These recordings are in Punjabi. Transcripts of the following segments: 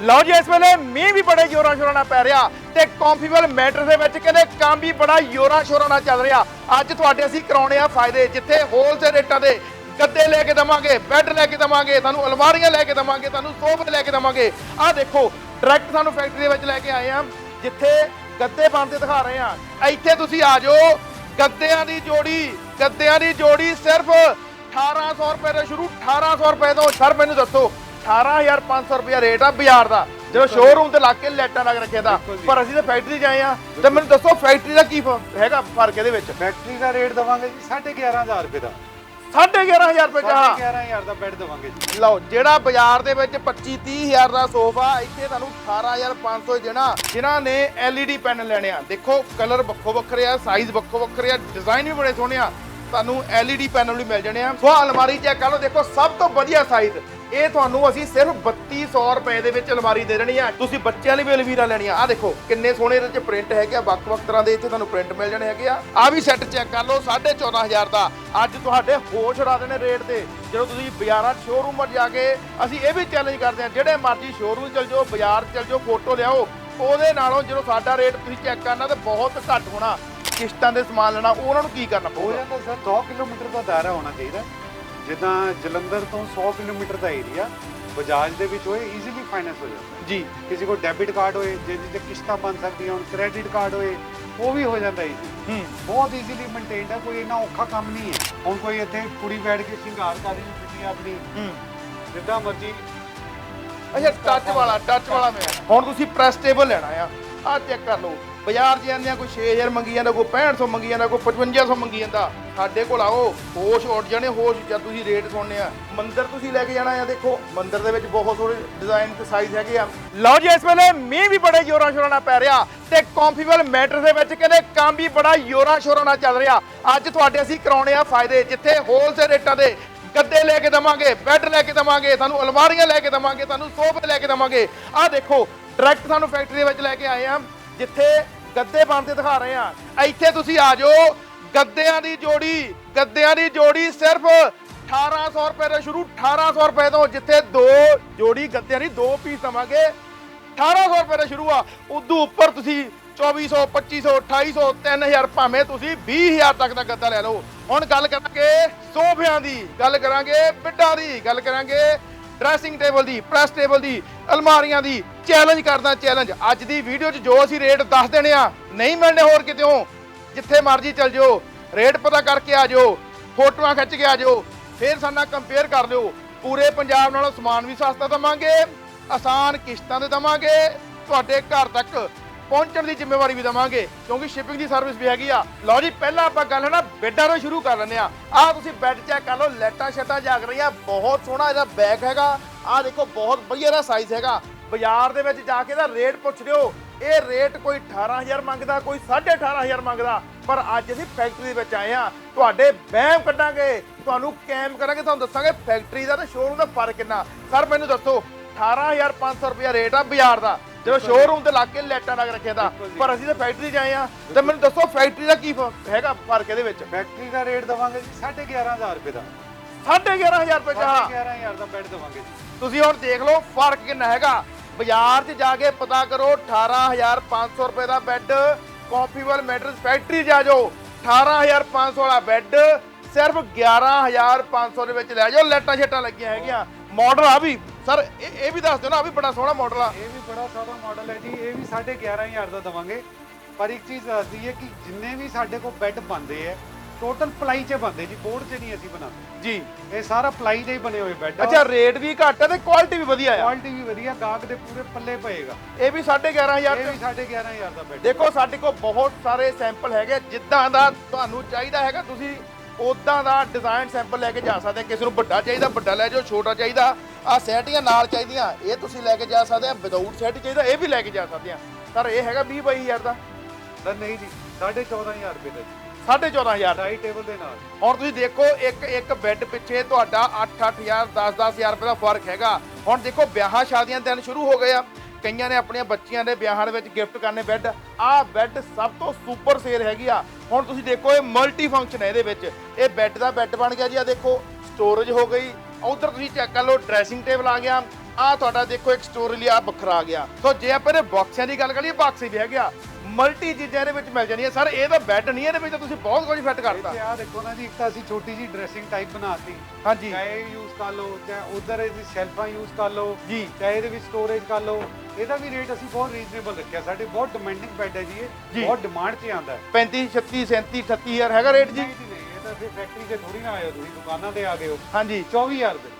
ਲਓ ਜੀ, ਇਸ ਵੇਲੇ ਮੀਂਹ ਵੀ ਬੜੇ ਜ਼ੋਰਾਂ ਸ਼ੋਰਾਂ ਨਾਲ ਪੈ ਰਿਹਾ ਤੇ ਕੰਫੀਵਲ ਮੈਟਰ ਦੇ ਵਿੱਚ ਕਹਿੰਦੇ ਕੰਮ ਵੀ ਬੜਾ ਜ਼ੋਰਾਂ ਸ਼ੋਰਾਂ ਨਾਲ ਚੱਲ ਰਿਹਾ। ਅੱਜ ਤੁਹਾਡੇ ਅਸੀਂ ਕਰਾਉਣੇ ਆ ਫਾਇਦੇ, ਜਿੱਥੇ ਹੋਲਸੇਲ ਰੇਟਾਂ ਦੇ ਗੱਦੇ ਲੈ ਕੇ ਦਵਾਂਗੇ ਬੈੱਡ ਲੈ ਕੇ ਦਵਾਂਗੇ, ਤੁਹਾਨੂੰ ਅਲਮਾਰੀਆਂ ਲੈ ਕੇ ਦਵਾਂਗੇ, ਤੁਹਾਨੂੰ ਸੋਫੇ ਲੈ ਕੇ ਦਵਾਂਗੇ। ਆਹ ਦੇਖੋ ਡਾਇਰੈਕਟ ਸਾਨੂੰ ਫੈਕਟਰੀ ਦੇ ਵਿੱਚ ਲੈ ਕੇ ਆਏ ਆ, ਜਿੱਥੇ ਗੱਦੇ ਬਣਦੇ ਦਿਖਾ ਰਹੇ ਆ। ਇੱਥੇ ਤੁਸੀਂ ਆ ਜਾਓ, ਗੱਦਿਆਂ ਦੀ ਜੋੜੀ, ਗੱਦਿਆਂ ਦੀ ਜੋੜੀ ਸਿਰਫ 1800 ਰੁਪਏ ਤੋਂ ਸ਼ੁਰੂ 1800 ਰੁਪਏ ਤੋਂ। ਸਰ, ਮੈਨੂੰ ਦੱਸੋ 18500 ਰੁਪਏ ਰੇਟ ਆ ਬਾਜ਼ਾਰ ਦਾ। ਜਦੋਂ ਸ਼ੋਰੂਮ ਤੇ ਲਾ ਕੇ ਲਾਈਟਾਂ ਲੱਗ ਰੱਖਿਆ ਤਾਂ। ਪਰ ਅਸੀਂ ਤਾਂ ਫੈਕਟਰੀ 'ਚ ਆਏ ਆ ਤੇ ਮੈਨੂੰ ਦੱਸੋ ਫੈਕਟਰੀ ਦਾ ਕੀ ਹੈਗਾ ਫ਼ਰਕ ਇਹਦੇ ਵਿੱਚ? ਫੈਕਟਰੀ ਦਾ ਰੇਟ ਦਵਾਂਗੇ ਜੀ 11500 ਰੁਪਏ ਦਾ। 11500 ਰੁਪਏ ਚ ਆਹ 11500 ਦਾ ਬੈੱਡ ਦਵਾਂਗੇ ਜੀ। ਲਓ ਜਿਹੜਾ ਬਾਜ਼ਾਰ ਦੇ ਵਿੱਚ 25 30000 ਦਾ ਸੋਫਾ ਇੱਥੇ ਤੁਹਾਨੂੰ 18500 ਹੀ ਦੇਣਾ। ਜਿਨ੍ਹਾਂ ਨੇ LED ਪੈਨਲ ਲੈਣੇ ਆ। ਦੇਖੋ ਕਲਰ ਵੱਖੋ ਵੱਖਰੇ ਆ ਸਾਈਜ਼ ਵੱਖੋ ਵੱਖਰੇ ਆ ਡਿਜ਼ਾਈਨ ਵੀ ਬੜੇ ਸੋਹਣੇ ਆ। ਤੁਹਾਨੂੰ LED ਪੈਨਲ ਵੀ ਮਿਲ ਜਾਣੇ ਆ। ਸੋ ਅਲਮਾਰੀ ਚੈੱਕ ਕਰ ਲਓ ਦੇਖੋ ਸਭ ਤੋਂ ਵਧੀਆ ਸਾਈਜ਼ ਇਹ ਤੁਹਾਨੂੰ ਅਸੀਂ ਸਿਰਫ 3200 ਰੁਪਏ ਦੇ ਵਿੱਚ ਅਲਮਾਰੀ ਦੇ ਦੇਣੀ ਆ। ਤੁਸੀਂ ਬੱਚਿਆਂ ਲਈ ਵੀ ਅਲਮੀਰਾ ਲੈਣੀ ਆ ਆ ਦੇਖੋ, ਕਿੰਨੇ ਸੋਹਣੇ ਇਹਦੇ ਚ ਪ੍ਰਿੰਟ ਹੈਗੇ ਆ। ਵੱਖ-ਵੱਖ ਤਰ੍ਹਾਂ ਦੇ ਇੱਥੇ ਤੁਹਾਨੂੰ ਪ੍ਰਿੰਟ ਮਿਲ ਜਾਣੇ ਹੈਗੇ ਆ। ਆ ਵੀ ਸੈੱਟ ਚੈੱਕ ਕਰ ਲਓ 14500 ਦਾ। ਅੱਜ ਤੁਹਾਡੇ ਹੋਸ਼ ਉਡਾ ਦੇਣੇ ਰੇਟ ਤੇ। ਜਦੋਂ ਤੁਸੀਂ ਬਾਜ਼ਾਰਾਂ ਸ਼ੋਰੂਮ 'ਚ ਜਾ ਕੇ ਅਸੀਂ ਇਹ ਵੀ ਚੈਲੰਜ ਕਰਦੇ ਆ, ਜਿਹੜੇ ਮਰਜ਼ੀ ਸ਼ੋਰੂਮ ਚਲ ਜਾਓ, ਬਾਜ਼ਾਰ ਚਲ ਜਾਓ ਫੋਟੋ ਲਿਆਓ, ਉਹਦੇ ਨਾਲੋਂ ਜਦੋਂ ਸਾਡਾ ਰੇਟ ਤੁਸੀਂ ਚੈੱਕ ਕਰਨਾ ਤਾਂ ਬਹੁਤ ਘੱਟ ਹੋਣਾ। ਕਿਸ਼ਤਾਂ ਦੇ ਸਮਾਨ ਲੈਣਾ, ਉਹਨਾਂ ਨੂੰ ਕੀ ਕਰਨਾ ਪਊਗਾ? ਸਰ 100 ਕਿਲੋਮੀਟਰ ਦਾ ਦਾਇਰਾ ਹੋਣਾ ਚਾਹੀਦਾ। ਜਿੱਦਾਂ ਜਲੰਧਰ ਤੋਂ 100 ਕਿਲੋਮੀਟਰ ਦਾ ਏਰੀਆ ਬਜਾਜ ਦੇ ਵਿੱਚ ਹੋਏ ਈਜ਼ੀਲੀ ਫਾਈਨੈਂਸ ਹੋ ਜਾਂਦਾ ਜੀ। ਕਿਸੇ ਕੋਲ ਡੈਬਿਟ ਕਾਰਡ ਹੋਏ ਜਿਹਦੇ ਤੇ ਕਿਸ਼ਤਾਂ ਬਣ ਸਕਦੀਆਂ ਹੋਣ ਕ੍ਰੈਡਿਟ ਕਾਰਡ ਹੋਏ ਉਹ ਵੀ ਹੋ ਜਾਂਦਾ ਈਜ਼ੀ ਹੂੰ। ਬਹੁਤ ਈਜ਼ੀਲੀ ਮੇਨਟੇਨਡ ਹੈ ਕੋਈ ਇੰਨਾ ਔਖਾ ਕੰਮ ਨਹੀਂ ਹੈ। ਹੁਣ ਕੋਈ ਇੱਥੇ ਕੁੜੀ ਬੈਠ ਕੇ ਸ਼ਿੰਗਾਰ ਕਰ ਰਹੀ ਹੈ ਆਪਣੀ ਹੂੰ। ਜਿੱਦਾਂ ਮਰਜ਼ੀ ਅੱਛਾ ਟੱਚ ਵਾਲਾ ਟੱਚ ਵਾਲਾ ਮੈਂ। ਹੁਣ ਤੁਸੀਂ ਪ੍ਰੈਸ ਟੇਬਲ ਲੈਣਾ ਆ। ਆ ਚੈੱਕ ਕਰ ਲਓ। ਬਾਜ਼ਾਰ 'ਚ ਜਾਂਦੇ ਆ ਕੋਈ 6000 ਮੰਗੀ ਜਾਂਦਾ, ਕੋਈ 6500 ਮੰਗੀ ਜਾਂਦਾ, ਕੋਈ 5500 ਮੰਗੀ ਜਾਂਦਾ। ਸਾਡੇ ਕੋਲ ਆਓ, ਹੋਸ਼ ਉੱਡ ਜਾਣੇ, ਹੋਸ਼ ਜਦ ਤੁਸੀਂ ਰੇਟ ਸੁਣਨੇ ਆ। ਮੰਦਰ ਤੁਸੀਂ ਲੈ ਕੇ ਜਾਣਾ ਆ, ਦੇਖੋ, ਮੰਦਰ ਦੇ ਵਿੱਚ ਬਹੁਤ ਸੋਹਣੇ ਡਿਜ਼ਾਈਨ ਤੇ ਸਾਈਜ਼ ਹੈਗੇ ਆ। ਲਓ ਜੀ, ਇਸ ਵੇਲੇ ਮੀਂਹ ਵੀ ਬੜੇ ਜ਼ੋਰਾਂ ਸ਼ੋਰਾਂ ਨਾਲ ਪੈ ਰਿਹਾ ਤੇ ਕੰਫੀਵਲ ਮੈਟਰ ਦੇ ਵਿੱਚ ਕਹਿੰਦੇ ਕੰਮ ਵੀ ਬੜਾ ਜ਼ੋਰਾਂ ਸ਼ੋਰਾਂ ਨਾਲ ਚੱਲ ਰਿਹਾ। ਅੱਜ ਤੁਹਾਡੇ ਅਸੀਂ ਕਰਾਉਣੇ ਆ ਫਾਇਦੇ, ਜਿੱਥੇ ਹੋਲਸੇਲ ਰੇਟਾਂ ਦੇ ਗੱਦੇ ਲੈ ਕੇ ਦਵਾਂਗੇ ਬੈੱਡ ਲੈ ਕੇ ਦਵਾਂਗੇ, ਤੁਹਾਨੂੰ ਅਲਮਾਰੀਆਂ ਲੈ ਕੇ ਦਵਾਂਗੇ, ਤੁਹਾਨੂੰ ਸੋਫੇ ਲੈ ਕੇ ਦਵਾਂਗੇ। ਆਹ ਦੇਖੋ ਡਾਇਰੈਕਟ ਸਾਨੂੰ ਫੈਕਟਰੀ ਦੇ ਵਿੱਚ ਲੈ ਕੇ ਆਏ ਆ। ਜਿੱਥੇ ਗੱਦੇ ਬਣਦੇ ਦਿਖਾ ਰਹੇ ਆ ਇੱਥੇ ਤੁਸੀਂ ਆ ਜਾਓ। ਗੱਦਿਆਂ ਦੀ ਜੋੜੀ, ਗੱਦਿਆਂ ਦੀ ਜੋੜੀ ਸਿਰਫ 1800 ਰੁਪਏ ਤੋਂ ਸ਼ੁਰੂ 1800 ਰੁਪਏ ਤੋਂ ਜਿੱਥੇ ਦੋ ਜੋੜੀ ਗੱਦਿਆਂ ਦੀ ਦੋ ਪੀਸ ਦਵਾਂਗੇ। 1800 ਰੁਪਏ ਤੋਂ ਸ਼ੁਰੂ ਆ। ਉਦੋਂ ਉੱਪਰ ਤੁਸੀਂ 2400 2500 2800 3000 ਭਾਵੇਂ ਤੁਸੀਂ 20000 ਤੱਕ ਦਾ ਗੱਦਾ ਲੈ ਲਓ। ਹੁਣ ਗੱਲ ਕਰਾਂਗੇ ਸੋਫਿਆਂ ਦੀ, ਗੱਲ ਕਰਾਂਗੇ ਬਿੱਡਾਂ ਦੀ, ਗੱਲ ਕਰਾਂਗੇ ਡਰੈਸਿੰਗ ਟੇਬਲ ਦੀ ਪ੍ਰੈਸ ਟੇਬਲ ਦੀ, ਅਲਮਾਰੀਆਂ ਦੀ ਚੈਲੰਜ ਕਰਦਾ ਚੈਲੰਜ ਅੱਜ ਦੀ ਵੀਡੀਓ 'ਚ ਜੋ ਅਸੀਂ ਰੇਟ ਦੱਸ ਦੇਣੇ ਆ, ਨਹੀਂ ਮਿਲਣੇ ਹੋਰ ਕਿਤੇੋਂ ਜਿੱਥੇ ਮਰਜ਼ੀ ਚੱਲ ਜਾਓ ਰੇਟ ਪਤਾ ਕਰਕੇ ਆ ਜਾਓ, ਫੋਟੋਆਂ ਖਿੱਚ ਕੇ ਆ ਜਾਓ, ਫਿਰ ਸਾਡੇ ਕੰਪੇਅਰ ਕਰ ਲਿਓ। ਪੂਰੇ ਪੰਜਾਬ ਨਾਲੋਂ ਸਮਾਨ ਵੀ ਸਸਤਾ ਦਵਾਂਗੇ, ਆਸਾਨ ਕਿਸ਼ਤਾਂ ਤੇ ਦਵਾਂਗੇ, ਤੁਹਾਡੇ ਘਰ ਤੱਕ ਪਹੁੰਚਣ ਦੀ ਜ਼ਿੰਮੇਵਾਰੀ ਵੀ ਦਵਾਂਗੇ, ਕਿਉਂਕਿ ਸ਼ਿਪਿੰਗ ਦੀ ਸਰਵਿਸ ਵੀ ਹੈਗੀ ਆ। ਲਓ ਜੀ, ਪਹਿਲਾਂ ਆਪਾਂ ਗੱਲ ਹੈ ਨਾ, ਬੈੱਡਾਂ ਤੋਂ ਸ਼ੁਰੂ ਕਰ ਲੈਂਦੇ ਆ ਆਹ ਤੁਸੀਂ ਬੈੱਡ ਚੈੱਕ ਕਰ ਲਓ ਲੈਟਾਂ ਸ਼ਟਾਂ ਜਾਗ ਰਹੀਆਂ, ਬਹੁਤ ਸੋਹਣਾ ਇਹਦਾ ਬੈਗ ਹੈਗਾ। ਆਹ ਦੇਖੋ, ਬਹੁਤ ਵਧੀਆ ਦਾ ਸਾਈਜ਼ ਹੈਗਾ। ਬਾਜ਼ਾਰ ਦੇ ਵਿੱਚ ਜਾ ਕੇ ਇਹਦਾ ਰੇਟ ਪੁੱਛ ਲਿਓ। ਇਹ ਰੇਟ ਕੋਈ 18000 ਮੰਗਦਾ, ਕੋਈ 18500 ਮੰਗਦਾ, ਪਰ ਅੱਜ ਅਸੀਂ ਫੈਕਟਰੀ ਦੇ ਵਿੱਚ ਆਏ ਆ ਤੁਹਾਡੇ ਵਹਿਮ ਕੱਢਾਂਗੇ। ਤੁਹਾਨੂੰ ਕੈਮ ਕਰਾਂਗੇ, ਤੁਹਾਨੂੰ ਦੱਸਾਂਗੇ ਫੈਕਟਰੀ ਦਾ ਤੇ ਸ਼ੋਰੂਮ ਦਾ ਫ਼ਰਕ ਕਿੰਨਾ। ਸਰ ਮੈਨੂੰ ਦੱਸੋ 18500 ਰੁਪਏ ਰੇਟ ਆ ਬਾਜ਼ਾਰ ਦਾ। ਜਦੋਂ ਸ਼ੋਰੂਮ ਤੇ ਲੱਗ ਕੇ ਲਾਈਟਾਂ ਲੱਗ ਰੱਖਿਆ ਤਾਂ। ਪਰ ਅਸੀਂ ਤਾਂ ਫੈਕਟਰੀ 'ਚ ਆਏ ਆ ਤੇ ਮੈਨੂੰ ਦੱਸੋ ਫੈਕਟਰੀ ਦਾ ਕੀ ਫ- ਹੈਗਾ ਫ਼ਰਕ ਇਹਦੇ ਵਿੱਚ? ਫੈਕਟਰੀ ਦਾ ਰੇਟ ਦਵਾਂਗੇ ਜੀ 11500 ਰੁਪਏ ਦਾ। 11500 ਰੁਪਏ ਚ ਆਹ। 11500 ਦਾ ਬੈੱਡ ਦਵਾਂਗੇ ਜੀ। ਤੁਸੀਂ ਹੁਣ ਦੇਖ ਲਓ ਫ਼ਰਕ ਕਿੰਨਾ ਹੈਗਾ। ਬਾਜ਼ਾਰ 'ਚ ਜਾ ਕੇ ਪਤਾ ਕਰੋ 18500 ਰੁਪਏ ਦਾ ਬੈੱਡ ਕੰਫੀਵਲ ਮੈਟਰਸ ਫੈਕਟਰੀ ਜਾ ਜਾਓ। 18500 ਵਾਲਾ ਬੈੱਡ ਸਿਰਫ 11500 ਦੇ ਵਿੱਚ ਲੈ ਜਾਓ। ਲੈਟਾਂ ਛੇਟਾਂ ਲੱਗੀਆਂ ਹੈਗੀਆਂ। ਮਾਡਲ ਆ ਵੀ। ਸਰ ਇਹ ਇਹ ਵੀ ਦੱਸ ਦਿਓ ਨਾ ਆ ਵੀ ਬੜਾ ਸੋਹਣਾ ਮਾਡਲ ਆ। ਇਹ ਵੀ ਬੜਾ ਸਾਦਾ ਮਾਡਲ ਹੈ ਜੀ ਇਹ ਵੀ 11500 ਦਾ ਦਵਾਂਗੇ। ਪਰ ਇੱਕ ਚੀਜ਼ ਦੱਸਦੀ ਹੈ ਕਿ ਜਿੰਨੇ ਵੀ ਸਾਡੇ ਕੋਲ ਬੈੱਡ ਬਣਦੇ ਆ ਟੋਟਲ ਪਲਾਈ 'ਚ ਬਣਦੇ ਜੀ ਬੋਰਡ 'ਚ ਨਹੀਂ ਅਸੀਂ ਬਣਾਉਂਦੇ। ਜੀ। ਇਹ ਸਾਰਾ ਪਲਾਈ ਦੇ ਹੀ ਬਣੇ ਹੋਏ ਬੈੱਡ ਅੱਛਾ ਰੇਟ ਵੀ ਘੱਟ ਹੈ ਤੇ ਕੁਆਲਿਟੀ ਵੀ ਵਧੀਆ ਆ। ਕੁਆਲਿਟੀ ਵੀ ਵਧੀਆ ਗਾਹਕ ਦੇ ਪੂਰੇ ਪੱਲੇ ਪਏਗਾ। ਇਹ ਵੀ 11500 ਇਹ ਵੀ 11500 ਦਾ ਬੈੱਡ ਦੇਖੋ ਸਾਡੇ ਕੋਲ ਬਹੁਤ ਸਾਰੇ ਸੈਂਪਲ ਹੈਗੇ ਆ, ਜਿੱਦਾਂ ਦਾ ਤੁਹਾਨੂੰ ਚਾਹੀਦਾ ਹੈਗਾ ਤੁਸੀਂ ਉਦਾਂ ਦਾ ਡਿਜ਼ਾਈਨ ਸੈਂਪਲ ਲੈ ਕੇ ਜਾ ਸਕਦੇ ਆ। ਕਿਸੇ ਨੂੰ ਵੱਡਾ ਚਾਹੀਦਾ ਵੱਡਾ ਲੈ ਜਾਓ ਛੋਟਾ ਚਾਹੀਦਾ। ਆ ਸੈਟੀਆਂ ਨਾਲ ਚਾਹੀਦੀਆਂ ਇਹ ਤੁਸੀਂ ਲੈ ਕੇ ਜਾ ਸਕਦੇ ਆ ਵਿਦਆਊਟ ਸੈਟ ਚਾਹੀਦਾ ਇਹ ਵੀ ਲੈ ਕੇ ਜਾ ਸਕਦੇ ਆ। ਸਰ ਇਹ ਹੈਗਾ 20 22000 ਦਾ। ਤਾਂ ਨਹੀਂ ਜੀ 14500 ਰੁਪਏ ਦਾ। ਜੀ 14500 ਡਾਈ ਟੇਬਲ ਦੇ ਨਾਲ। ਹੁਣ ਤੁਸੀਂ ਦੇਖੋ ਇੱਕ ਇੱਕ ਬੈੱਡ ਪਿੱਛੇ ਤੁਹਾਡਾ 8-8000 10-10000 ਰੁਪਏ ਦਾ ਫ਼ਰਕ ਹੈਗਾ। ਹੁਣ ਦੇਖੋ ਵਿਆਹਾਂ ਸ਼ਾਦੀਆਂ ਦੇ ਦਿਨ ਸ਼ੁਰੂ ਹੋ ਗਏ ਆ। ਕਈਆਂ ਨੇ ਆਪਣੀਆਂ ਬੱਚੀਆਂ ਦੇ ਵਿਆਹਾਂ ਦੇ ਵਿੱਚ ਗਿਫਟ ਕਰਨੇ ਬੈੱਡ ਆਹ ਬੈੱਡ ਸਭ ਤੋਂ ਸੁਪਰ ਸੇਲ ਹੈਗੀ ਆ। ਹੁਣ ਤੁਸੀਂ ਦੇਖੋ ਇਹ ਮਲਟੀ ਫੰਕਸ਼ਨ ਹੈ ਇਹਦੇ ਵਿੱਚ। ਇਹ ਬੈੱਡ ਦਾ ਬੈੱਡ ਬਣ ਗਿਆ ਜੀ ਆ ਦੇਖੋ ਸਟੋਰੇਜ ਹੋ ਗਈ। ਉਧਰ ਤੁਸੀਂ ਚੈੱਕ ਕਰ ਲਓ ਡਰੈਸਿੰਗ ਟੇਬਲ ਆ ਗਿਆ। ਆ ਤੁਹਾਡਾ ਦੇਖੋ ਇੱਕ ਸਟੋਰ ਲਈ ਆ ਵੱਖਰਾ ਆ ਗਿਆ। ਸੋ ਜੇ ਆਪਾਂ ਇਹਦੇ ਬਾਕਸਾਂ ਦੀ ਗੱਲ ਕਰੀਏ ਬਾਕਸ ਵੀ ਹੈਗੇ ਆ। ਮਲਟੀ ਚੀਜ਼ਾਂ ਇਹਦੇ ਵਿੱਚ ਮਿਲ ਜਾਂਦੀਆਂ ਸਰ ਇਹ ਤਾਂ ਬੈੱਡ ਨਹੀਂ ਇਹਦੇ ਵਿੱਚ ਤਾਂ ਤੁਸੀਂ ਬਹੁਤ ਕੁਝ ਫਿੱਟ ਕਰਤਾ। ਆ ਦੇਖੋ ਨਾ ਜੀ ਇੱਕ ਤਾਂ ਅਸੀਂ ਛੋਟੀ ਜੀ ਡਰੈਸਿੰਗ ਟਾਈਪ ਬਣਾਤੀ। ਹਾਂਜੀ। ਚਾਹੇ ਯੂਜ਼ ਕਰ ਲਓ ਚਾਹੇ ਉਧਰ ਇਹਦੀ ਸ਼ੈਲਫਾਂ ਯੂਜ਼ ਕਰ ਲਓ ਜੀ। ਚਾਹੇ ਇਹਦੇ ਵਿੱਚ ਸਟੋਰੇਜ ਕਰ ਲਓ। ਇਹਦਾ ਵੀ ਰੇਟ ਅਸੀਂ ਬਹੁਤ ਰੀਜ਼ਨੇਬਲ ਰੱਖਿਆ। ਸਾਡੇ ਬਹੁਤ ਡਿਮਾਂਡਿੰਗ ਬੈੱਡ ਹੈ ਜੀ ਜੀ। ਇਹ ਬਹੁਤ ਡਿਮਾਂਡ 'ਚ ਆਂਦਾ ਹੈ। 35 36 37 38000 ਹੈਗਾ ਰੇਟ ਜੀ। ਜੀ ਤਾਂ ਫਿਰ ਫੈਕਟਰੀ 'ਤੇ ਥੋੜੀ ਨਾ ਆਏ ਹੋ ਤੁਸੀਂ ਦੁਕਾਨਾਂ ਤੇ ਆ ਗਏ ਹੋ। ਹਾਂਜੀ। 24000 ਦੇ।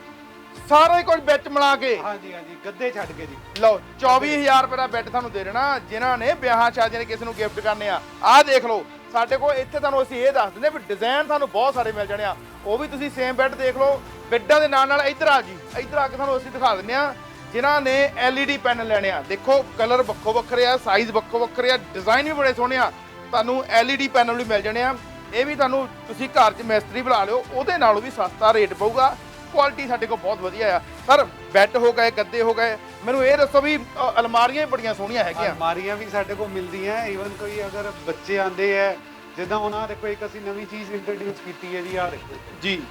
ਸਾਰਾ ਕੁਝ ਵਿੱਚ ਮਿਲਾ ਕੇ। ਹਾਂਜੀ ਹਾਂਜੀ ਗੱਦੇ ਛੱਡ ਕੇ ਜੀ। ਲਓ 24000 ਰੁਪਏ ਦਾ ਬੈੱਡ ਤੁਹਾਨੂੰ ਦੇ ਦੇਣਾ ਜਿਨ੍ਹਾਂ ਨੇ ਵਿਆਹਾਂ ਸ਼ਾਦੀਆਂ 'ਚ ਕਿਸੇ ਨੂੰ ਗਿਫਟ ਕਰਨੇ ਆ। ਆਹ ਦੇਖ ਲਓ ਸਾਡੇ ਕੋਲ ਇੱਥੇ ਤੁਹਾਨੂੰ ਅਸੀਂ ਇਹ ਦੱਸ ਦਿੰਦੇ ਵੀ ਡਿਜ਼ਾਈਨ ਤੁਹਾਨੂੰ ਬਹੁਤ ਸਾਰੇ ਮਿਲ ਜਾਣੇ ਆ। ਉਹ ਵੀ ਤੁਸੀਂ ਸੇਮ ਬੈੱਡ ਦੇਖ ਲਓ ਬੈੱਡਾਂ ਦੇ ਨਾਲ ਨਾਲ ਇੱਧਰ ਆ ਜੀ ਇੱਧਰ ਆ ਕੇ ਤੁਹਾਨੂੰ ਅਸੀਂ ਦਿਖਾ ਦਿੰਦੇ ਆ ਜਿਨ੍ਹਾਂ ਨੇ LED ਪੈਨਲ ਲੈਣੇ ਆ। ਦੇਖੋ ਕਲਰ ਵੱਖੋ ਵੱਖਰੇ ਆ ਸਾਈਜ਼ ਵੱਖੋ ਵੱਖਰੇ ਆ ਡਿਜ਼ਾਈਨ ਵੀ ਬੜੇ ਸੋਹਣੇ ਆ। ਤੁਹਾਨੂੰ LED ਪੈਨਲ ਵੀ ਮਿਲ ਜਾਣੇ ਆ। ਇਹ ਵੀ ਤੁਹਾਨੂੰ ਤੁਸੀਂ ਘਰ 'ਚ ਮਿਸਤਰੀ ਬੁਲਾ ਲਿਓ ਉਹਦੇ ਨਾਲੋਂ ਵੀ ਸਸਤਾ ਰੇਟ ਪਊਗਾ। ਕੁਆਲਿਟੀ ਸਾਡੇ ਕੋਲ ਬਹੁਤ ਵਧੀਆ ਆ। ਸਰ ਬੈੱਡ ਹੋ ਗਏ ਗੱਦੇ ਹੋ ਗਏ। ਮੈਨੂੰ ਇਹ ਦੱਸੋ ਵੀ ਅ, ਅਲਮਾਰੀਆਂ ਵੀ ਬੜੀਆਂ ਸੋਹਣੀਆਂ ਹੈਗੀਆਂ। ਅਲਮਾਰੀਆਂ ਵੀ ਸਾਡੇ ਕੋਲ ਮਿਲਦੀਆਂ ਈਵਨ ਕੋਈ ਅਗਰ ਬੱਚੇ ਆਂਦੇ ਹੈ ਜਿੱਦਾਂ ਉਹਨਾਂ ਦੇਖੋ ਇੱਕ ਅਸੀਂ ਨਵੀਂ ਚੀਜ਼ ਇੰਟਰੋਡਿਊਸ ਕੀਤੀ ਹੈ ਜੀ ਆਹ ਦੇਖੋ। ਜੀ।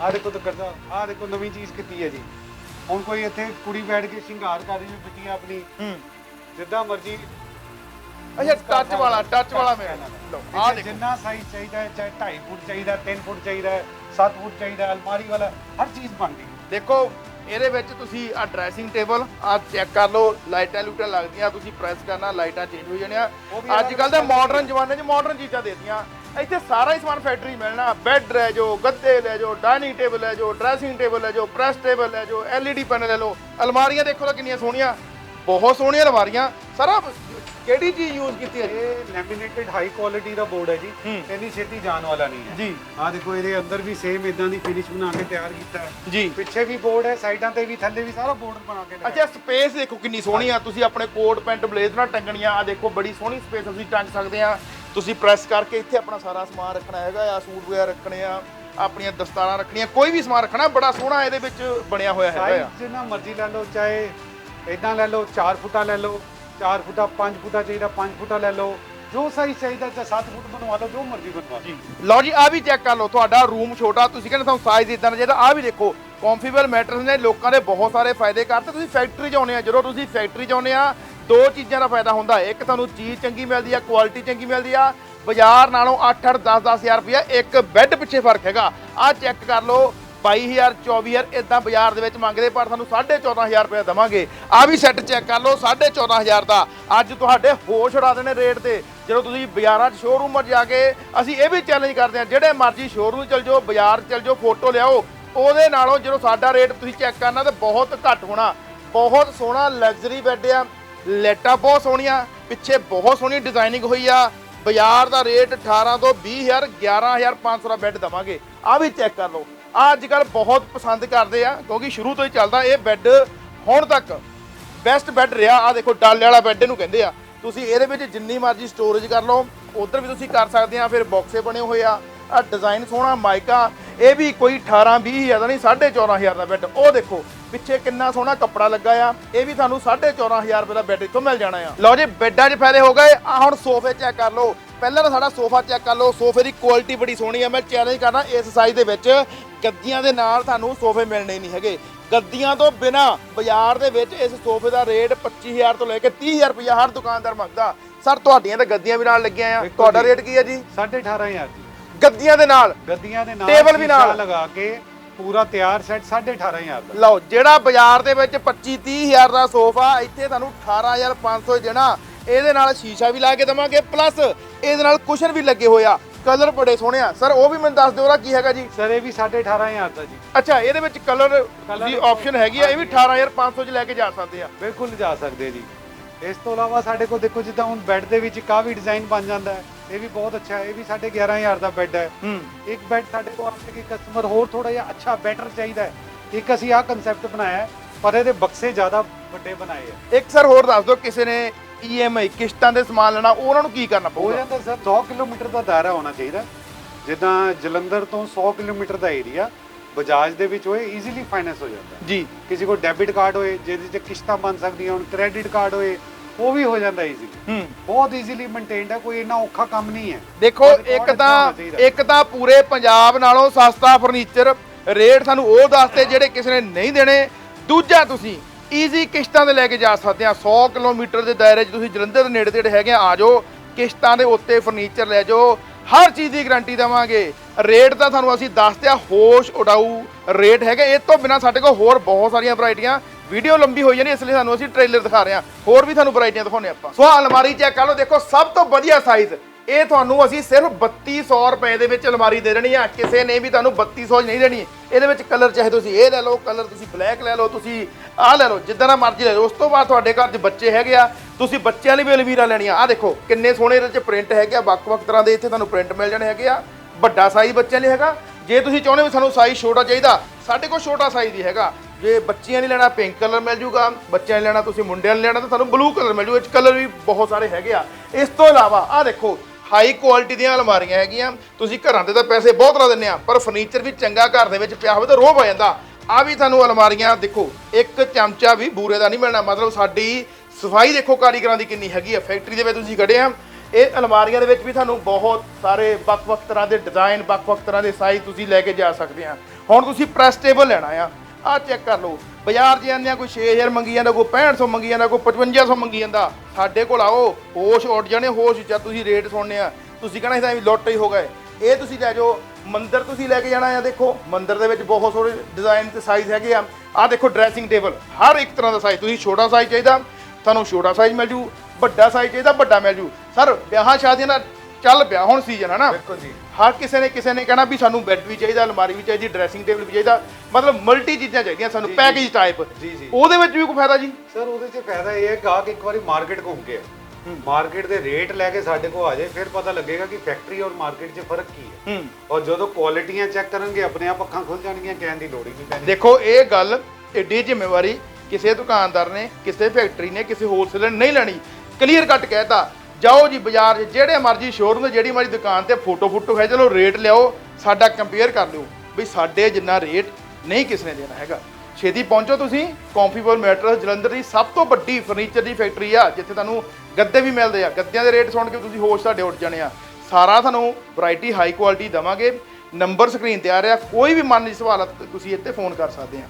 ਆਹ ਦੇਖੋ ਤਾਂ ਕਰਦਾ ਆਹ ਦੇਖੋ ਨਵੀਂ ਚੀਜ਼ ਕੀਤੀ ਹੈ ਜੀ। ਹੁਣ ਕੋਈ ਇੱਥੇ ਕੁੜੀ ਬੈਠ ਕੇ ਸ਼ਿੰਗਾਰ ਕਰ ਰਹੀ ਹੈ ਬਿਟੀਆਂ ਆਪਣੀ। ਹੂੰ। ਜਿੱਦਾਂ ਮਰਜ਼ੀ ਅੱਛਾ ਟੱਚ ਵਾਲਾ ਟੱਚ ਵਾਲਾ ਮੈਂ ਲਓ ਆ ਦੇਖੋ। ਜਿੰਨਾ ਸਾਈਜ਼ ਚਾਹੀਦਾ ਹੈ ਚਾਹੇ 2.5 ਫੁੱਟ ਚਾਹੀਦਾ ਹੈ, 3 ਫੁੱਟ ਚਾਹੀਦਾ ਹੈ 7 ਫੁੱਟ ਚਾਹੀਦਾ ਹੈ, ਅਲਮਾਰੀ ਵਾਲਾ ਹਰ ਚੀਜ਼ ਬਣਦੀ ਹੈ। ਦੇਖੋ ਇਹਦੇ ਵਿੱਚ ਤੁਸੀਂ ਆ ਡਰੈਸਿੰਗ ਟੇਬਲ ਆ ਚੈੱਕ ਕਰ ਲਓ ਲਾਈਟਾਂ ਲੂਟਾਂ ਲੱਗਦੀਆਂ ਤੁਸੀਂ ਪ੍ਰੈਸ ਕਰਨਾ ਲਾਈਟਾਂ ਚੇਂਜ ਹੋ ਜਾਣੀਆਂ। ਅੱਜ ਕੱਲ ਦੇ ਮਾਡਰਨ ਜ਼ਮਾਨੇ 'ਚ ਮਾਡਰਨ ਚੀਜ਼ਾਂ ਦੇਤੀਆਂ। ਇੱਥੇ ਸਾਰਾ ਹੀ ਸਮਾਨ ਫੈਕਟਰੀ ਮਿਲਣਾ। ਬੈੱਡ ਲੈ ਜਾਓ ਗੱਦੇ ਲੈ ਜਾਓ ਡਾਈਨਿੰਗ ਟੇਬਲ ਲੈ ਜਾਓ ਡਰੈਸਿੰਗ ਟੇਬਲ ਲੈ ਜਾਓ ਪ੍ਰੈਸ ਟੇਬਲ ਲੈ ਜਾਓ LED ਪੈਨਲ ਲੈ ਲਓ। ਅਲਮਾਰੀਆਂ ਦੇਖੋ ਤਾਂ ਕਿੰਨੀਆਂ ਸੋਹਣੀਆਂ। ਬਹੁਤ ਸੋਹਣੀਆਂ ਅਲਮਾਰੀਆਂ। ਸਾਰਾ ਕਿਹੜੀ ਚੀਜ਼ ਯੂਜ਼ ਕੀਤੀ ਹੈ? ਇਹ ਲੈਮੀਨੇਟਡ ਹਾਈ ਕੁਆਲਿਟੀ ਦਾ ਬੋਰਡ ਹੈ ਜੀ। ਇੰਨੀ ਛੇਤੀ ਜਾਣ ਵਾਲਾ ਨਹੀਂ ਹੈ। ਜੀ। ਆਹ ਦੇਖੋ ਇਹਦੇ ਅੰਦਰ ਵੀ ਸੇਮ ਇਦਾਂ ਦੀ ਫਿਨਿਸ਼ ਬਣਾ ਕੇ ਤਿਆਰ ਕੀਤਾ ਹੈ। ਜੀ। ਪਿੱਛੇ ਵੀ ਬੋਰਡ ਹੈ ਸਾਈਡਾਂ ਤੇ ਵੀ ਥੱਲੇ ਵੀ ਸਾਰਾ ਬੋਰਡ ਬਣਾ ਕੇ ਅੱਛਾ ਸਪੇਸ ਦੇਖੋ ਕਿੰਨੀ ਸੋਹਣੀ ਆ। ਤੁਸੀਂ ਆਪਣੇ ਕੋਟ ਪੈਂਟ ਬਲੇਜ਼ਰਾਂ ਟੰਗਣੀਆਂ ਆ ਦੇਖੋ ਬੜੀ ਸੋਹਣੀ ਸਪੇਸ ਅਸੀਂ ਟੰਗ ਸਕਦੇ ਆ। ਤੁਸੀਂ ਪ੍ਰੈਸ ਕਰਕੇ ਇੱਥੇ ਆਪਣਾ ਸਾਰਾ ਸਮਾਨ ਰੱਖਣਾ ਹੈਗਾ ਆ ਸੂਟ ਵਗੈਰਾ ਰੱਖਣੇ ਆ ਆਪਣੀਆਂ ਦਸਤਾਰਾਂ ਰੱਖਣੀਆਂ ਕੋਈ ਵੀ ਸਮਾਨ ਰੱਖਣਾ ਬੜਾ ਸੋਹਣਾ ਇਹਦੇ ਵਿੱਚ ਬਣਿਆ ਹੋਇਆ ਹੈਗਾ ਆ। ਜਿੰਨਾ ਮਰਜ਼ੀ ਲੈ ਲਓ ਚਾਹੇ ਇਦਾਂ ਲੈ ਲਓ 4 ਫੁੱਟਾ ਲੈ ਲਓ 4 ਫੁੱਟਾ 5 ਫੁੱਟਾ ਚਾਹੀਦਾ 5 ਫੁੱਟਾ ਲੈ ਲਓ। ਜੋ ਸਾਈਜ਼ ਚਾਹੀਦਾ ਚਾਹੇ 7 ਫੁੱਟ ਬਣਵਾ ਲਓ, ਜੋ ਮਰਜ਼ੀ ਬਣਵਾ ਲਓ। ਲਓ ਜੀ ਆ ਵੀ ਚੈੱਕ ਕਰ ਲਓ, ਤੁਹਾਡਾ ਰੂਮ ਛੋਟਾ, ਤੁਸੀਂ ਕਹਿੰਦੇ ਤੁਹਾਨੂੰ ਸਾਈਜ਼ ਇਦਾਂ ਦਾ ਜਿਹੜਾ ਆ ਵੀ ਦੇਖੋ ਕੰਫੀਬਲ ਮੈਟਰਸ ਨੇ, ਲੋਕਾਂ ਦੇ ਬਹੁਤ ਸਾਰੇ ਫਾਇਦੇ ਕਰਤੇ, ਤੁਸੀਂ ਫੈਕਟਰੀ 'ਚ ਆਉਂਦੇ ਆ, ਜਦੋਂ ਤੁਸੀਂ ਫੈਕਟਰੀ 'ਚ ਆਉਂਦੇ ਆ, ਦੋ ਚੀਜ਼ਾਂ ਦਾ ਫਾਇਦਾ ਹੁੰਦਾ, ਇੱਕ ਤੁਹਾਨੂੰ ਚੀਜ਼ ਚੰਗੀ ਮਿਲਦੀ ਆ ਕੁਆਲਿਟੀ ਚੰਗੀ ਮਿਲਦੀ ਆ, ਬਾਜ਼ਾਰ ਨਾਲੋਂ 8-8 10-10000 ਰੁਪਇਆ ਇੱਕ ਬੈੱਡ ਪਿੱਛੇ ਫ਼ਰਕ ਹੈਗਾ ਆ ਚੈੱਕ ਕਰ ਲਓ 22000 24000 ਇਦਾਂ ਬਾਜ਼ਾਰ ਦੇ ਵਿੱਚ ਮੰਗਦੇ, ਪਰ ਤੁਹਾਨੂੰ 14500 ਰੁਪਏ ਦਵਾਂਗੇ। ਆ ਵੀ ਸੈੱਟ ਚੈੱਕ ਕਰ ਲਓ 14500 ਦਾ। ਅੱਜ ਤੁਹਾਡੇ ਹੋਸ਼ ਉਡਾ ਦੇਣੇ ਰੇਟ ਤੇ। ਜਦੋਂ ਤੁਸੀਂ ਬਾਜ਼ਾਰਾਂ 'ਚ ਸ਼ੋਰੂਮ 'ਚ ਜਾ ਕੇ ਅਸੀਂ ਇਹ ਵੀ ਚੈਲੰਜ ਕਰਦੇ ਹਾਂ, ਜਿਹੜੇ ਮਰਜ਼ੀ ਸ਼ੋਰੂਮ 'ਚ ਚਲ ਜਾਓ, ਬਾਜ਼ਾਰ 'ਚ ਚਲ ਜਾਓ ਫੋਟੋ ਲਿਆਓ, ਉਹਦੇ ਨਾਲੋਂ ਜਦੋਂ ਸਾਡਾ ਰੇਟ ਤੁਸੀਂ ਚੈੱਕ ਕਰਨਾ, ਤੇ ਬਹੁਤ ਘੱਟ ਹੋਣਾ। ਬਹੁਤ ਸੋਹਣਾ ਲਗਜ਼ਰੀ ਬੈੱਡ ਆ ਲੈਟਾਂ ਬਹੁਤ ਸੋਹਣੀਆਂ, ਪਿੱਛੇ ਬਹੁਤ ਸੋਹਣੀ ਡਿਜ਼ਾਈਨਿੰਗ ਹੋਈ ਆ। ਬਾਜ਼ਾਰ ਦਾ ਰੇਟ 18 ਤੋਂ 20000 11500 ਦਾ ਬੈੱਡ ਦਵਾਂਗੇ। ਆ ਵੀ ਚੈੱਕ ਕਰ ਲਓ। ਆਹ ਅੱਜ ਕੱਲ ਬਹੁਤ ਪਸੰਦ ਕਰਦੇ ਆ, ਕਿਉਂਕਿ ਸ਼ੁਰੂ ਤੋਂ ਹੀ ਚੱਲਦਾ ਇਹ ਬੈੱਡ, ਹੁਣ ਤੱਕ ਬੈਸਟ ਬੈੱਡ ਰਿਹਾ। ਆ ਦੇਖੋ, ਡਾਲੇ ਵਾਲਾ ਬੈੱਡ ਇਹਨੂੰ ਕਹਿੰਦੇ ਆ। ਤੁਸੀਂ ਇਹਦੇ ਵਿੱਚ ਜਿੰਨੀ ਮਰਜ਼ੀ ਸਟੋਰੇਜ ਕਰ ਲਓ, ਉਧਰ ਵੀ ਤੁਸੀਂ ਕਰ ਸਕਦੇ ਆ, ਫਿਰ ਬਾਕਸੇ ਬਣੇ ਹੋਏ ਆ ਆ ਡਿਜ਼ਾਈਨ ਸੋਹਣਾ ਮਾਈਕਾ ਇਹ ਵੀ ਕੋਈ 18 20000 ਦਾ ਨਹੀਂ 14500 ਦਾ ਬੈੱਡ। ਉਹ ਦੇਖੋ, ਪਿੱਛੇ ਕਿੰਨਾ ਸੋਹਣਾ ਕੱਪੜਾ ਲੱਗਾ ਆ, ਇਹ ਵੀ ਤੁਹਾਨੂੰ 14500 ਰੁਪਏ ਦਾ ਬੈੱਡ ਇੱਥੋਂ ਮਿਲ ਜਾਣਾ ਆ। ਲਓ ਜੀ, ਬੈੱਡਾਂ 'ਚ ਫਾਇਦੇ ਹੋ ਗਏ। ਆ ਹੁਣ ਸੋਫੇ ਚੈੱਕ ਕਰ ਲਓ। ਪਹਿਲਾਂ ਤਾਂ ਸਾਡਾ ਸੋਫਾ ਚੈੱਕ ਕਰ ਲਓ। ਸੋਫੇ ਦੀ ਕੁਆਲਿਟੀ ਬੜੀ ਸੋਹਣੀ ਆ। ਮੈਂ ਚੈਲੰਜ ਕਰਦਾ ਇਸ ਸਾਈਜ਼ ਦੇ ਵਿੱਚ ਗੱਦੀਆਂ ਦੇ ਨਾਲ ਤੁਹਾਨੂੰ ਸੋਫੇ ਮਿਲਣੇ ਨਹੀਂ ਹੈਗੇ। ਗੱਦੀਆਂ ਤੋਂ ਬਿਨਾ ਬਾਜ਼ਾਰ ਦੇ ਵਿੱਚ ਇਸ ਸੋਫੇ ਦਾ ਰੇਟ 25000 ਤੋਂ ਲੈ ਕੇ 30000 ਰੁਪਇਆ ਹਰ ਦੁਕਾਨਦਾਰ ਮੰਗਦਾ। ਸਰ ਤੁਹਾਡੀਆਂ ਤਾਂ ਗੱਦੀਆਂ ਵੀ ਨਾਲ ਲੱਗੀਆਂ ਆ। ਤੁਹਾਡਾ। ਰੇਟ ਕੀ ਹੈ ਜੀ? 18500 ਜੀ। ਗੱਦੀਆਂ ਦੇ ਨਾਲ। ਗੱਦੀਆਂ ਦੇ ਨਾਲ Table ਵੀ ਨਾਲ। ਲਗਾ ਕੇ ਪੂਰਾ ਤਿਆਰ ਸੈੱਟ 18500 ਦਾ। ਲਓ ਜਿਹੜਾ ਬਾਜ਼ਾਰ ਦੇ ਵਿੱਚ 25 30000 ਦਾ ਸੋਫਾ ਇੱਥੇ ਤੁਹਾਨੂੰ 18500 ਦੇਣਾ। ਇਹਦੇ ਨਾਲ ਸ਼ੀਸ਼ਾ ਵੀ ਲਾ ਕੇ ਦਵਾਂਗੇ ਪਲੱਸ ਇਹਦੇ ਨਾਲ ਕੁਸ਼ਨ ਵੀ ਲੱਗੇ ਹੋਏ ਆ। ਕਲਰ ਬੜੇ ਸੋਹਣੇ ਆ। ਸਰ ਉਹ ਵੀ ਮੈਨੂੰ ਦੱਸ ਦਿਓ ਉਹਦਾ ਕੀ ਹੈਗਾ ਜੀ? ਸਰ ਇਹ ਵੀ 18500 ਦਾ ਜੀ। ਅੱਛਾ ਇਹਦੇ ਵਿੱਚ ਕਲਰ Colour ਦੀ ਆਪਸ਼ਨ ਹੈਗੀ ਆ ਇਹ ਵੀ 18500 ਚ ਲੈ ਕੇ ਜਾ ਸਕਦੇ ਆ। ਬਿਲਕੁਲ ਜਾ ਸਕਦੇ ਜੀ। ਇਸ ਤੋਂ ਇਲਾਵਾ ਸਾਡੇ ਕੋਲ ਦੇਖੋ ਜਿੱਦਾਂ ਹੁਣ ਬੈੱਡ ਦੇ ਵਿੱਚ ਕਾਫੀ ਡਿਜ਼ਾਈਨ ਬਣ ਜਾਂਦਾ ਹੈ। ਇਹ ਵੀ ਬਹੁਤ ਅੱਛਾ ਹੈ ਇਹ ਵੀ 11500 ਦਾ ਬੈੱਡ ਹੈ। ਹੂੰ। ਇੱਕ ਬੈੱਡ ਸਾਡੇ ਕੋਲ ਆਉਂਦੇ ਕਿ ਕਸਟਮਰ ਹੋਰ ਥੋੜਾ ਜਿਹਾ ਅੱਛਾ ਬੈਟਰ ਚਾਹੀਦਾ ਹੈ। ਇੱਕ ਅਸੀਂ ਆਹ ਕਨਸੈਪਟ ਬਣਾਇਆ ਹੈ ਪਰ ਇਹਦੇ ਬਕਸੇ ਜ਼ਿਆਦਾ ਵੱਡੇ ਬਣਾਏ ਹੈ ਇੱਕ ਸਰ ਹੋਰ ਦੱਸ ਦਿਓ ਕਿਸੇ ਨੇ EMI ਕਿਸ਼ਤਾਂ ਦੇ ਸਮਾਨ ਲੈਣਾ ਉਹਨਾਂ ਨੂੰ ਕੀ ਕਰਨਾ ਹੋ ਪਊਗਾ ਜਾਂਦਾ ਸਰ 100 ਕਿਲੋਮੀਟਰ ਦਾ ਦਾਇਰਾ ਹੋਣਾ ਚਾਹੀਦਾ। ਜਿੱਦਾਂ ਜਲੰਧਰ ਤੋਂ 100 ਕਿਲੋਮੀਟਰ ਦਾ ਏਰੀਆ ਬਜਾਜ ਦੇ ਵਿੱਚ ਹੋਏ ਈਜ਼ੀਲੀ ਫਾਈਨੈਂਸ ਹੋ ਜਾਂਦਾ। ਹੈ ਜੀ। ਕਿਸੇ ਕੋਲ ਡੈਬਿਟ ਕਾਰਡ ਹੋਏ ਜਿਹਦੇ 'ਚ ਕਿਸ਼ਤਾਂ ਬਣ ਸਕਦੀਆਂ ਹੁਣ ਕ੍ਰੈਡਿਟ ਕਾਰਡ ਹੋਏ ਉਹ ਵੀ ਹੋ ਜਾਂਦਾ ਈਜ਼ੀਲੀ ਹੂੰ। ਬਹੁਤ ਈਜ਼ੀਲੀ ਮੇਨਟੇਨਡ ਹੈ ਕੋਈ ਇੰਨਾ ਔਖਾ ਕੰਮ ਨਹੀਂ ਹੈ। ਦੇਖੋ ਇੱਕ ਤਾਂ ਅੱਛਾ ਹੋਣਾ ਚਾਹੀਦਾ। ਇੱਕ ਤਾਂ ਪੂਰੇ ਪੰਜਾਬ ਨਾਲੋਂ ਸਸਤਾ ਫਰਨੀਚਰ ਰੇਟ ਸਾਨੂੰ ਉਹ ਦੱਸਦੇ ਜਿਹੜੇ ਕਿਸੇ ਨੇ ਨਹੀਂ ਦੇਣੇ। ਦੂਜਾ ਤੁਸੀਂ ਈਜ਼ੀ ਕਿਸ਼ਤਾਂ ਤੇ ਲੈ ਕੇ ਜਾ ਸਕਦੇ ਆ। 100 ਕਿਲੋਮੀਟਰ ਦੇ ਦਾਇਰੇ 'ਚ ਤੁਸੀਂ ਜਲੰਧਰ ਦੇ ਨੇੜੇ ਤੇੜੇ ਹੈਗੇ ਆ ਆ ਜਾਓ। ਕਿਸ਼ਤਾਂ ਦੇ ਉੱਤੇ ਫਰਨੀਚਰ ਲੈ ਜਾਓ। ਹਰ ਚੀਜ਼ ਦੀ ਗਾਰੰਟੀ ਦੇਵਾਂਗੇ। ਰੇਟ ਤਾਂ ਤੁਹਾਨੂੰ ਅਸੀਂ ਦੱਸਦਿਆ ਹੋਸ਼ ਉਡਾਊ ਰੇਟ ਹੈਗੇ। ਇਹ ਤੋਂ ਬਿਨਾ ਸਾਡੇ ਕੋਲ ਹੋਰ ਬਹੁਤ ਸਾਰੀਆਂ ਵੈਰਾਈਟੀਆਂ ਵੀਡੀਓ ਲੰਬੀ ਹੋਈ ਜਾਣੀ, ਇਸ ਲਈ ਸਾਨੂੰ ਅਸੀਂ ਟ੍ਰੇਲਰ ਦਿਖਾ ਰਹੇ ਹਾਂ ਹੋਰ ਵੀ ਤੁਹਾਨੂੰ ਵੈਰਾਈਟੀਆਂ ਦਿਖਾਉਂਦੇ ਆਪਾਂ। ਸੋ ਅਲਮਾਰੀ ਚੈੱਕ ਕਰ ਲਓ। ਦੇਖੋ, ਸਭ ਤੋਂ ਵਧੀਆ ਸਾਈਜ਼ ਇਹ ਤੁਹਾਨੂੰ ਅਸੀਂ ਸਿਰਫ 3200 ਰੁਪਏ ਦੇ ਵਿੱਚ ਅਲਮਾਰੀ ਦੇ ਦੇਣੀ ਆ। ਕਿਸੇ ਨੇ ਵੀ ਤੁਹਾਨੂੰ 3200 ਚ ਨਹੀਂ ਦੇਣੀ। ਇਹਦੇ ਵਿੱਚ ਕਲਰ ਚਾਹੇ ਤੁਸੀਂ ਇਹ ਲੈ ਲਓ, ਕਲਰ ਤੁਸੀਂ ਬਲੈਕ ਲੈ ਲਓ, ਤੁਸੀਂ ਆਹ ਲੈ ਲਓ, ਜਿੱਦਾਂ ਦਾ ਮਰਜ਼ੀ ਲੈ ਲਓ। ਉਸ ਤੋਂ ਬਾਅਦ ਤੁਹਾਡੇ ਘਰ 'ਚ ਬੱਚੇ ਹੈਗੇ ਆ। ਤੁਸੀਂ ਬੱਚਿਆਂ ਲਈ ਵੀ ਅਲਮੀਰਾ ਲੈਣੀ ਆ। ਆਹ ਦੇਖੋ, ਕਿੰਨੇ ਸੋਹਣੇ ਇਹਦੇ 'ਚ ਪ੍ਰਿੰਟ ਹੈਗੇ ਆ। ਵੱਖ-ਵੱਖ ਤਰ੍ਹਾਂ ਦੇ ਇੱਥੇ ਤੁਹਾਨੂੰ ਪ੍ਰਿੰਟ ਮਿਲ ਜਾਣੇ ਹੈਗੇ ਆ। ਵੱਡਾ ਸਾਈਜ਼ ਬੱਚਿਆਂ ਲਈ ਹੈਗਾ। ਜੇ ਤੁਸੀਂ ਚਾਹੁੰਦੇ ਹੋ ਵੀ ਸਾਨੂੰ ਸਾਈਜ਼ ਛੋਟਾ ਚਾਹੀਦਾ, ਸਾਡੇ ਕੋਲ ਛੋਟਾ ਸਾਈਜ਼ ਹੀ ਹੈਗਾ। ਜੇ ਬੱਚਿਆਂ ਨੇ ਲੈਣਾ ਪਿੰਕ ਕਲਰ ਮਿਲ ਜੂਗਾ। ਬੱਚਿਆਂ ਨੇ ਲੈਣਾ, ਤੁਸੀਂ ਮੁੰਡਿਆਂ ਨੇ ਲੈਣਾ, ਤਾਂ ਤੁਹਾਨੂੰ ਬਲੂ ਕਲਰ ਮਿਲ ਜੂਗਾ। ਇਹ ਕਲਰ ਵੀ ਬਹੁਤ ਸਾਰੇ ਹੈਗੇ ਆ। ਇਸ ਤੋਂ ਇਲਾਵਾ, ਆਹ ਦੇਖੋ ਹਾਈ ਕੁਆਲਿਟੀ ਦੀਆਂ ਅਲਮਾਰੀਆਂ ਹੈਗੀਆਂ। ਤੁਸੀਂ ਘਰਾਂ ਦੇ ਤਾਂ ਪੈਸੇ ਬਹੁਤ ਲਾ ਦਿੰਦੇ ਆ, ਪਰ ਫਰਨੀਚਰ ਵੀ ਚੰਗਾ ਘਰ ਦੇ ਵਿੱਚ ਪਿਆ ਹੋਵੇ ਤਾਂ ਰੋਹ ਆ ਜਾਂਦਾ। ਆ ਵੀ ਤੁਹਾਨੂੰ ਅਲਮਾਰੀਆਂ ਦੇਖੋ, ਇੱਕ ਚਮਚਾ ਵੀ ਬੂਰੇ ਦਾ ਨਹੀਂ ਮਿਲਣਾ। ਮਤਲਬ ਸਾਡੀ ਸਫ਼ਾਈ ਦੇਖੋ ਕਾਰੀਗਰਾਂ ਦੀ ਕਿੰਨੀ ਹੈਗੀ ਆ। ਫੈਕਟਰੀ ਦੇ ਵਿੱਚ ਤੁਸੀਂ ਖੜੇ ਆ। ਇਹ ਅਲਮਾਰੀਆਂ ਦੇ ਵਿੱਚ ਵੀ ਤੁਹਾਨੂੰ ਬਹੁਤ ਸਾਰੇ ਵੱਖ-ਵੱਖ ਤਰ੍ਹਾਂ ਦੇ ਡਿਜ਼ਾਈਨ, ਵੱਖ-ਵੱਖ ਤਰ੍ਹਾਂ ਦੇ ਸਾਈਜ਼ ਤੁਸੀਂ ਲੈ ਕੇ ਜਾ ਸਕਦੇ ਆ। ਹੁਣ ਤੁਸੀਂ ਪ੍ਰੈਸ ਟੇਬਲ ਲੈਣਾ ਆ। ਆਹ ਚੈੱਕ ਕਰ ਲਓ। ਬਾਜ਼ਾਰ 'ਚ ਜਾਂਦੇ ਆ ਕੋਈ 6000 ਮੰਗੀ ਜਾਂਦਾ, ਕੋਈ 6500 ਮੰਗੀ ਜਾਂਦਾ, ਕੋਈ 5500 ਮੰਗੀ ਜਾਂਦਾ। ਸਾਡੇ ਕੋਲ ਆਓ, ਹੋਸ਼ ਉੱਡ ਜਾਣੇ, ਹੋਸ਼ ਜਦ ਤੁਸੀਂ ਰੇਟ ਸੁਣਨੇ ਆ। ਤੁਸੀਂ ਕਹਣਾ ਇਹਦਾ ਵੀ ਲੁੱਟ ਹੀ ਹੋ ਗਏ। ਇਹ ਤੁਸੀਂ ਲੈ ਜਾਓ, ਮੰਦਰ ਤੁਸੀਂ ਲੈ ਕੇ ਜਾਣਾ ਆ, ਦੇਖੋ। ਮੰਦਰ ਦੇ ਵਿੱਚ ਬਹੁਤ ਸੋਹਣੇ ਡਿਜ਼ਾਈਨ ਤੇ ਸਾਈਜ਼ ਹੈਗੇ ਆ। ਆਹ ਦੇਖੋ ਡਰੈਸਿੰਗ ਟੇਬਲ ਹਰ ਇੱਕ ਤਰ੍ਹਾਂ ਦਾ ਸਾਈਜ਼ ਤੁਸੀਂ ਛੋਟਾ ਸਾਈਜ਼ ਚਾਹੀਦਾ, ਤੁਹਾਨੂੰ ਛੋਟਾ ਸਾਈਜ਼ ਮਿਲ ਜੂ, ਵੱਡਾ ਸਾਈਜ਼ ਚਾਹੀਦਾ, ਵੱਡਾ ਮਿਲ ਜੂ। ਸਰ ਵਿਆਹਾਂ ਸ਼ਾਦੀਆਂ ਦਾ ਚੱਲ ਪਿਆ ਹੁਣ ਸੀਜ਼ਨ ਹੈ ਨਾ। ਬਿਲਕੁਲ ਜੀ। ਹਰ ਕਿਸੇ ਨੇ ਕਿਸੇ ਨੇ ਕਹਿਣਾ ਵੀ ਸਾਨੂੰ ਬੈੱਡ ਵੀ ਚਾਹੀਦਾ ਅਲਮਾਰੀ ਵੀ ਚਾਹੀਦੀ ਡਰੈਸਿੰਗ ਟੇਬਲ ਵੀ ਚਾਹੀਦਾ। ਮਤਲਬ ਮਲਟੀ ਚੀਜ਼ਾਂ ਚਾਹੀਦੀਆਂ ਸਾਨੂੰ ਜੀ, ਪੈਕੇਜ ਟਾਈਪ ਜੀ, ਜੀ। ਉਹਦੇ ਵਿੱਚ ਵੀ ਕੋਈ ਫਾਇਦਾ ਜੀ? ਸਰ ਉਹਦੇ 'ਚ ਫਾਇਦਾ ਇਹ ਹੈ ਗਾਹਕ ਇੱਕ ਵਾਰੀ ਮਾਰਕੀਟ ਘੁੰਮ ਕੇ ਮਾਰਕੀਟ ਦੇ ਰੇਟ ਲੈ ਕੇ ਸਾਡੇ ਕੋਲ ਆ ਜਾਏ ਫਿਰ ਪਤਾ ਲੱਗੇਗਾ ਕਿ ਫੈਕਟਰੀ ਔਰ ਮਾਰਕੀਟ 'ਚ ਫ਼ਰਕ ਕੀ ਹੈ। ਹੂੰ। ਔਰ ਜਦੋਂ ਕੁਆਲਿਟੀਆਂ ਚੈੱਕ ਕਰਨਗੇ ਆਪਣੇ ਆਪ ਅੱਖਾਂ ਖੁੱਲ ਜਾਣਗੀਆਂ ਕਹਿਣ ਦੀ ਲੋੜ ਹੀ ਨਹੀਂ ਪੈਣੀ। ਦੇਖੋ ਇਹ ਗੱਲ ਏਡੀ ਜ਼ਿੰਮੇਵਾਰੀ ਕਿਸੇ ਦੁਕਾਨਦਾਰ ਨੇ ਕਿਸੇ ਫੈਕਟਰੀ ਨੇ ਕਿਸੇ ਹੋਲਸੇਲਰ ਨੇ ਨਹੀਂ ਲੈਣੀ। ਕਲੀਅਰ ਕੱਟ ਕਹਿਤਾ ਜਾਓ ਜੀ ਬਾਜ਼ਾਰ 'ਚ, ਜਿਹੜੇ ਮਰਜ਼ੀ ਸ਼ੋਰੂਮ ਤੇ, ਜਿਹੜੀ ਮਰਜ਼ੀ ਦੁਕਾਨ ਤੇ ਫੋਟੋ ਫੋਟੋ ਹੈ ਚਲੋ ਰੇਟ ਲਿਆਓ, ਸਾਡਾ ਕੰਪੇਅਰ ਕਰ ਲਿਓ। ਵੀ ਸਾਡੇ ਜਿੰਨਾ ਰੇਟ ਨਹੀਂ ਕਿਸ ਨੇ ਦੇਣਾ ਹੈਗਾ। ਛੇਤੀ ਪਹੁੰਚੋ ਤੁਸੀਂ ਕੰਫੀਬਲ ਮੈਟਰਸ ਜਲੰਧਰ ਦੀ ਸਭ ਤੋਂ ਵੱਡੀ ਫਰਨੀਚਰ ਦੀ ਫੈਕਟਰੀ ਆ, ਜਿੱਥੇ ਤੁਹਾਨੂੰ ਗੱਦੇ ਵੀ ਮਿਲਦੇ ਆ। ਗੱਦਿਆਂ ਦੇ ਰੇਟ ਸੁਣ ਕੇ ਤੁਸੀਂ ਹੋਸ਼ ਤੁਹਾਡੇ ਉੱਡ ਜਾਣੇ ਆ। ਸਾਰਾ ਤੁਹਾਨੂੰ ਵੈਰਾਈਟੀ ਹਾਈ ਕੁਆਲਿਟੀ ਦਵਾਂਗੇ। ਨੰਬਰ ਸਕਰੀਨ ਤੇ ਆ ਰਿਹਾ ਕੋਈ ਵੀ ਮਨ ਦੀ ਸਵਾਲ ਤੁਸੀਂ ਇੱਥੇ ਫੋਨ ਕਰ ਸਕਦੇ ਆ।